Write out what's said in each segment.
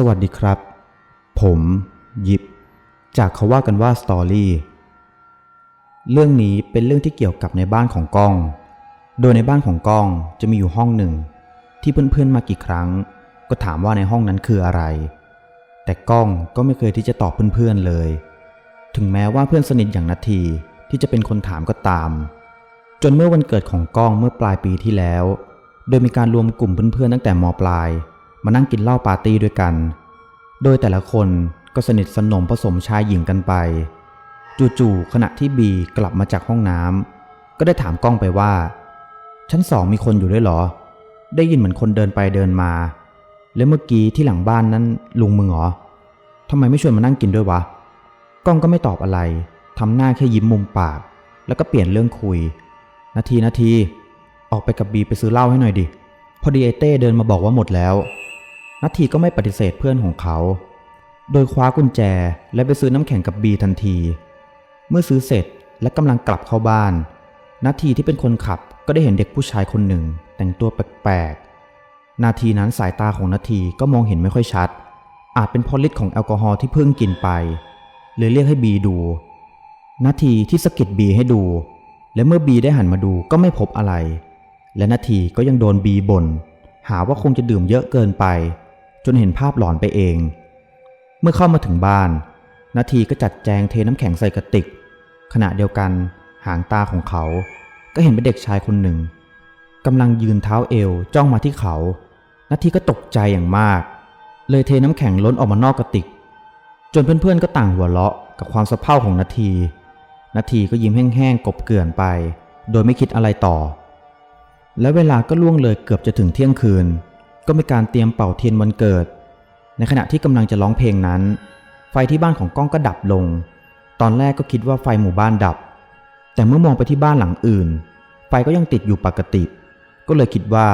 สวัสดีครับ ผมยิบ จากเขาว่ากันว่าสตอรี่ เรื่องนี้เป็นเรื่องที่เกี่ยวกับในบ้านของก้อง โดยในบ้านของก้องจะมีอยู่ห้องหนึ่ง ที่เพื่อนๆมากี่ครั้ง ก็ถามว่าในห้องนั้นคืออะไร แต่ก้องก็ไม่เคยที่จะตอบเพื่อนๆเลย ถึงแม้ว่าเพื่อนสนิทอย่างนาทีที่จะเป็นคนถามก็ตาม จนเมื่อวันเกิดของก้องเมื่อปลายปีที่แล้ว โดยมีการรวมกลุ่มเพื่อนๆตั้งแต่มปลาย มานั่งกินเหล้าปาร์ตี้ด้วยกัน โดยแต่ละคนก็สนิทสนมผสมชายหญิงกันไป จู่ๆขณะที่บีกลับมาจากห้องน้ำก็ได้ถามก้องไปว่า ชั้นสองมีคนอยู่ด้วยเหรอ ได้ยินเหมือนคนเดินไปเดินมา แล้วเมื่อกี้ที่หลังบ้านนั้นลุงมึงเหรอทำไมไม่ชวนมานั่งกินด้วยวะก้องก็ไม่ตอบอะไรทำหน้าแค่ยิ้มมุมปาก แล้วก็เปลี่ยนเรื่องคุย นาทีนาที ออกไปกับบีไปซื้อเหล้าให้หน่อยดิ พอดีไอเต้เดินมาบอกว่าหมดแล้ว นาทีก็ไม่ปฏิเสธเพื่อนของเขา โดยคว้ากุญแจและไปซื้อน้ำแข็งกับบีทันที เมื่อซื้อเสร็จและกำลังกลับเข้าบ้าน นาทีที่เป็นคนขับก็ได้เห็นเด็กผู้ชายคนหนึ่ง แต่งตัวแปลกๆ นาทีนั้นสายตาของนาทีก็มองเห็นไม่ค่อยชัด อาจเป็นเพราะฤทธิ์ของแอลกอฮอล์ที่เพิ่งกินไป เลยเรียกให้บีดู นาทีที่สะกิดบีให้ดู และเมื่อบีได้หันมาดูก็ไม่พบอะไร และนาทีก็ยังโดนบีบน่นหาว่าคงจะดื่มเยอะเกินไป จนเห็นภาพหลอนไปเอง เมื่อเข้ามาถึงบ้าน นาทีก็จัดแจงเทน้ำแข็งใส่กระติก ขณะเดียวกันหางตาของเขา ก็เห็นเป็นเด็กชายคนหนึ่งกำลังยืนเท้าเอวจ้องมาที่เขา นาทีก็ตกใจอย่างมาก เลยเทน้ำแข็งล้นออกมานอกกระติก จนเพื่อนๆก็ต่างหัวเราะกับความสะเพร่าของนาที นาทีก็ยิ้มแห้งๆกบเกลื่อนไป โดยไม่คิดอะไรต่อ และเวลาก็ล่วงเลยเกือบจะถึงเที่ยงคืน ก็มีการเตรียมเป่าเทียนวันเกิด ในขณะที่กำลังจะร้องเพลงนั้น ไฟที่บ้านของก้องก็ดับลง ตอนแรกก็คิดว่าไฟหมู่บ้านดับ แต่เมื่อมองไปที่บ้านหลังอื่น ไฟก็ยังติดอยู่ปกติ ก็เลยคิดว่า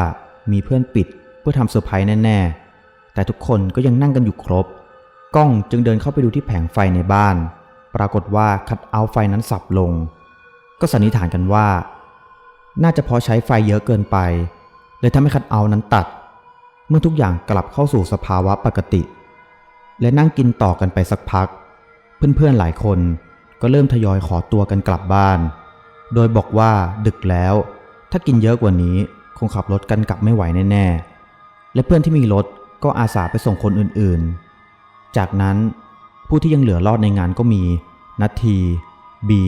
มีเพื่อนปิดเพื่อทำเซอร์ไพรส์แน่ๆ แต่ทุกคนก็ยังนั่งกันอยู่ครบ ก้องจึงเดินเข้าไปดูที่แผงไฟในบ้าน ปรากฏว่าคัดเอาไฟนั้นสับลง ก็สันนิษฐานกันว่า น่าจะพราะใช้ไฟเยอะเกินไป เลยทำให้คัดเอานั้นตัด เมื่อทุกอย่างกลับเข้าสู่สภาวะปกติ และนั่งกินต่อกันไปสักพัก เพื่อนๆหลายคนก็เริ่มทยอยขอตัวกันกลับบ้าน โดยบอกว่าดึกแล้ว ถ้ากินเยอะกว่านี้คงขับรถกันกลับไม่ไหวแน่ๆ และเพื่อนที่มีรถก็อาสาไปส่งคนอื่นๆ จากนั้นผู้ที่ยังเหลือรอดในงานก็มีนัททีบี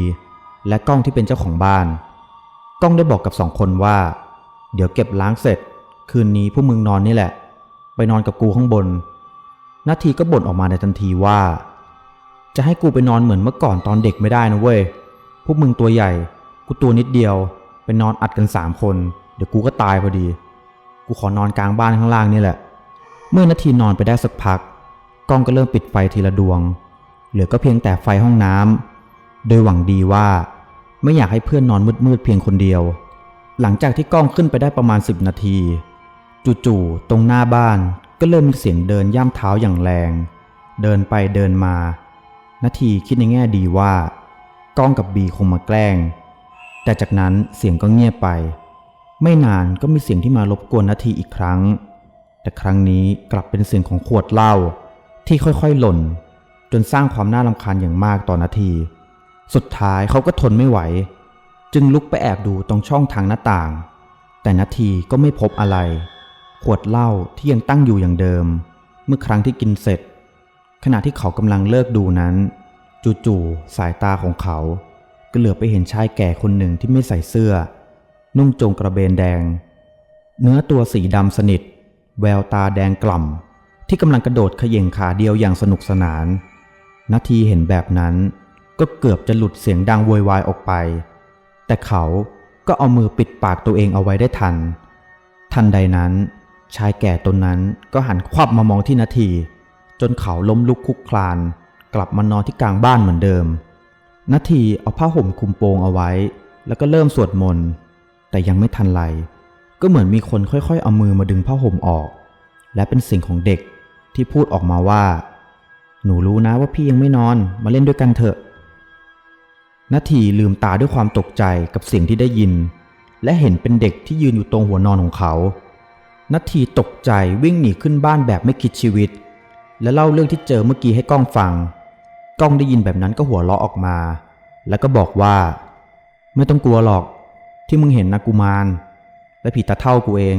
และก้องที่เป็นเจ้าของบ้าน ก้องได้บอกกับสองคนว่า เดี๋ยวเก็บล้างเสร็จ คืนนี้พวกมึงนอนนี่แหละ ไปนอนกับกูข้างบน นาทีก็บ่นออกมาในทันทีว่า จะให้กูไปนอนเหมือนเมื่อก่อนตอนเด็กไม่ได้นะเว้ย พวกมึงตัวใหญ่ กูตัวนิดเดียว ไปนอนอัดกันสามคน เดี๋ยวกูก็ตายพอดี กูขอนอนกลางบ้านข้างล่างนี่แหละ เมื่อนาทีนอนไปได้สักพัก กล้องก็เริ่มปิดไฟทีละดวง เหลือก็เพียงแต่ไฟห้องน้ำโดยหวังดีว่า ไม่อยากให้เพื่อนนอนมืดๆเพียงคนเดียวหลังจากที่กล้องขึ้นไปได้ประมาณ 10 นาที จู่ๆ ตรงหน้าบ้านก็เริ่มมีเสียงเดินย่ำเท้าอย่างแรง เดินไปเดินมา นาทีคิดในแง่ดีว่า ก้องกับบีคงมาแกล้ง แต่จากนั้นเสียงก็เงียบไป ไม่นานก็มีเสียงที่มารบกวนนาทีอีกครั้ง แต่ครั้งนี้กลับเป็นเสียงของขวดเหล้าที่ค่อยๆหล่น จนสร้างความน่ารำคาญอย่างมากต่อนาที สุดท้ายเขาก็ทนไม่ไหว จึงลุกไปแอบดูตรงช่องทางหน้าต่าง แต่นาทีก็ไม่พบอะไร ขวดเหล้าที่ยังตั้งอยู่อย่างเดิม เมื่อครั้งที่กินเสร็จ ขณะที่เขากำลังเลิกดูนั้น จู่ๆสายตาของเขา ก็เหลือไปเห็นชายแก่คนหนึ่งที่ไม่ใส่เสื้อ นุ่งโจงกระเบนแดง เนื้อตัวสีดำสนิท แววตาแดงกล่ำที่กำลังกระโดดเขย่งขาเดียวอย่างสนุกสนาน นาทีเห็นแบบนั้น ก็เกือบจะหลุดเสียงดังโวยวายออกไป แต่เขาก็เอามือปิดปากตัวเองเอาไว้ได้ทัน ทันใดนั้น ชายแก่ตนนั้นก็หันควับมามองที่นาที จนเขาล้มลุกคลุกคลาน กลับมานอนที่กลางบ้านเหมือนเดิมนาทีเอาผ้าห่มคลุมโปงเอาไว้ แล้วก็เริ่มสวดมนต์แต่ยังไม่ทันไร ก็เหมือนมีคนค่อยๆ เอามือมาดึงผ้าห่มออก และเป็นเสียงของเด็กที่พูดออกมาว่า หนูรู้นะว่าพี่ยังไม่นอนมาเล่นด้วยกันเถอะนาทีลืมตาด้วยความตกใจกับเสียงที่ได้ยิน และเห็นเป็นเด็กที่ยืนอยู่ตรงหัวนอนของเขา นาทีตกใจวิ่งหนีขึ้นบ้านแบบไม่คิดชีวิต และเล่าเรื่องที่เจอเมื่อกี้ให้ก้องฟัง ก้องได้ยินแบบนั้นก็หัวเราะออกมา แล้วก็บอกว่า ไม่ต้องกลัวหรอก ที่มึงเห็นนะกุมารและผีตาเท่ากูเอง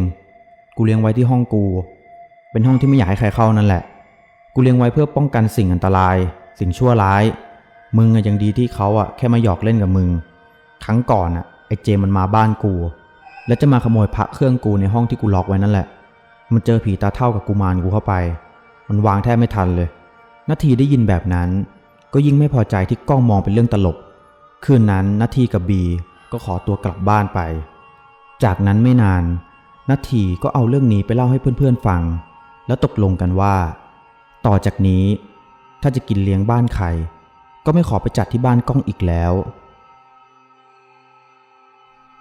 กูเลี้ยงไว้ที่ห้องกู เป็นห้องที่ไม่อยากให้ใครเข้านั่นแหละ กูเลี้ยงไว้เพื่อป้องกันสิ่งอันตราย สิ่งชั่วร้าย มึงอะยังดีที่เขาอะแค่มาหยอกเล่นกับมึง ครั้งก่อนอะไอเจมมันมาบ้านกู แล้วจะมาขโมยพระเครื่องกูในห้องที่กูล็อกไว้นั่นแหละ มันเจอผีตาเท่ากับกุมารกูเข้าไป มันวางแทบไม่ทันเลย นาทีได้ยินแบบนั้น ก็ยิ่งไม่พอใจที่กล้องมองเป็นเรื่องตลก คืนนั้นนาทีกับบีก็ขอตัวกลับบ้านไป จากนั้นไม่นานนาทีก็เอาเรื่องนี้ไปเล่าให้เพื่อนๆฟัง แล้วตกลงกันว่า ต่อจากนี้ถ้าจะกินเลี้ยงบ้านใคร ก็ไม่ขอไปจัดที่บ้านกล้องอีกแล้ว